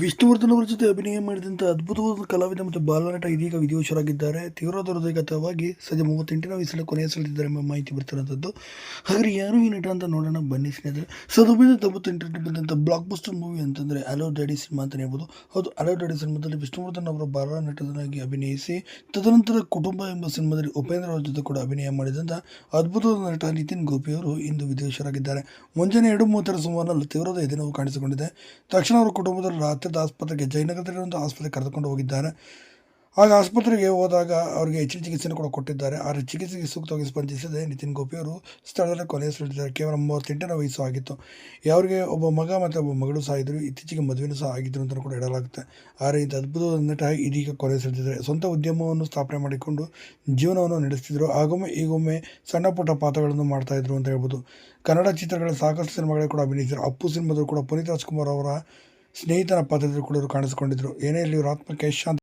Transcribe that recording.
ವಿಷ್ಣುವರ್ಧನ್ ಅವರ ಜೊತೆ ಅಭಿನಯ ಮಾಡಿದಂಥ ಅದ್ಭುತವಾದ ಕಲಾವಿದ ಮತ್ತು ಬಾಲನಟ ಇದೀಗ ವಿಧಿವಶರಾಗಿದ್ದಾರೆ ತೀವ್ರ ಹೃದಯಗತವಾಗಿ ಸದ್ಯ ಮೂವತ್ತೆಂಟನೇ ವಯಸ್ಸಲ್ಲಿ ಕೊನೆಯ ಸಲ್ಲಿದ್ದಾರೆ ಎಂಬ ಮಾಹಿತಿ ಬರ್ತಿರೋಂಥದ್ದು ಹಾಗಾದ್ರೆ ಯಾರು ಈ ನಟ ಅಂತ ನೋಡೋಣ ಬನ್ನಿ ಸ್ನೇಹಿತರೆ. ಸಾವಿರದ ಒಂಬೈನೂರ ತೊಂಬತ್ತೆಂಟರಲ್ಲಿ ಬಂದಂಥ ಬ್ಲಾಕ್ ಬಸ್ಟರ್ ಮೂವಿ ಅಂತಂದರೆ ಅಲೋ ಡ್ಯಾಡಿ ಸಿನಿಮಾ ಅಂತಲೇ ಹೇಳ್ಬೋದು. ಹೌದು ಅಲೋ ಡ್ಯಾಡಿ ಸಿನಿಮಾದಲ್ಲಿ ವಿಷ್ಣುವರ್ಧನ್ ಅವರ ಬಾಲ ನಟನಾಗಿ ಅಭಿನಯಿಸಿ, ತದನಂತರ ಕುಟುಂಬ ಎಂಬ ಸಿನಿಮಾದಲ್ಲಿ ಉಪೇಂದ್ರ ಅವರ ಜೊತೆ ಕೂಡ ಅಭಿನಯ ಮಾಡಿದಂಥ ಅದ್ಭುತವಾದ ನಟ ನಿತಿನ್ ಗೋಪಿ ಅವರು ಇಂದು ವಿಧಿವಶರಾಗಿದ್ದಾರೆ ಮುಂಜಾನೆ ಎರಡು ಮೂವತ್ತರ ಸುಮಾರು ತೀವ್ರದ ಎದೆ ಎದೆನೋವು ಕಾಣಿಸಿಕೊಂಡಿದೆ. ತಕ್ಷಣ ಅವರ ಕುಟುಂಬದವರು ರಾತ್ರಿದ ಆಸ್ಪತ್ರೆಗೆ ಒಂದು ಆಸ್ಪತ್ರೆಗೆ ಕರೆದುಕೊಂಡು ಹೋಗಿದ್ದಾರೆ. ಆಗ ಆಸ್ಪತ್ರೆಗೆ ಹೋದಾಗ ಅವರಿಗೆ ಹೆಚ್ಚಿನ ಚಿಕಿತ್ಸೆಯನ್ನು ಕೂಡ ಕೊಟ್ಟಿದ್ದಾರೆ. ಆದರೆ ಚಿಕಿತ್ಸೆಗೆ ಸೂಕ್ತವಾಗಿ ಸ್ಪಂದಿಸದೆ ನಿತಿನ್ ಗೋಪಿ ಅವರು ಸ್ಥಳದಲ್ಲೇ ಕೊನೆಯುಸಿರೆಳಿದ್ದಾರೆ ಕೇವಲ ಮೂವತ್ತೆಂಟನೇ ವಯಸ್ಸು ಆಗಿತ್ತು. ಅವರಿಗೆ ಒಬ್ಬ ಮಗ ಮತ್ತು ಒಬ್ಬ ಮಗಳು ಸಹ ಇದ್ದರು. ಇತ್ತೀಚೆಗೆ ಮದುವೆನೂ ಸಹ ಆಗಿದ್ದರು ಅಂತ ಕೂಡ ಹೇಳಲಾಗುತ್ತೆ. ಆದರೆ ಇದು ಅದ್ಭುತವಾದ ನಟ ಇದೀಗ ಕೊನೆಯುಸಿರೆಳಿದ್ದಾರೆ ಸ್ವಂತ ಉದ್ಯಮವನ್ನು ಸ್ಥಾಪನೆ ಮಾಡಿಕೊಂಡು ಜೀವನವನ್ನು ನಡೆಸ್ತಿದ್ರು. ಆಗೊಮ್ಮೆ, ಈಗೊಮ್ಮೆ ಸಣ್ಣ ಪುಟ್ಟ ಪಾತ್ರಗಳನ್ನು ಮಾಡ್ತಾಯಿದ್ರು ಅಂತ ಹೇಳ್ಬೋದು. ಕನ್ನಡ ಚಿತ್ರಗಳ ಸಾಕಷ್ಟು ಸಿನಿಮಾಗಳು ಕೂಡ ಅಭಿನಯಿಸಿದರು. ಅಪ್ಪು ಸಿನಿಮಾದಲ್ಲೂ ಕೂಡ ಪುನೀತ್ ರಾಜ್ಕುಮಾರ್ ಅವರ ಸ್ನೇಹಿತನ ಪಾತ್ರದಲ್ಲಿ ಕೂಡ ಕಾಣಿಸಿಕೊಂಡಿದ್ರು. ಏನೇ ಇರಲಿ ಇವ್ರ ಆತ್ಮಕ್ಕೆ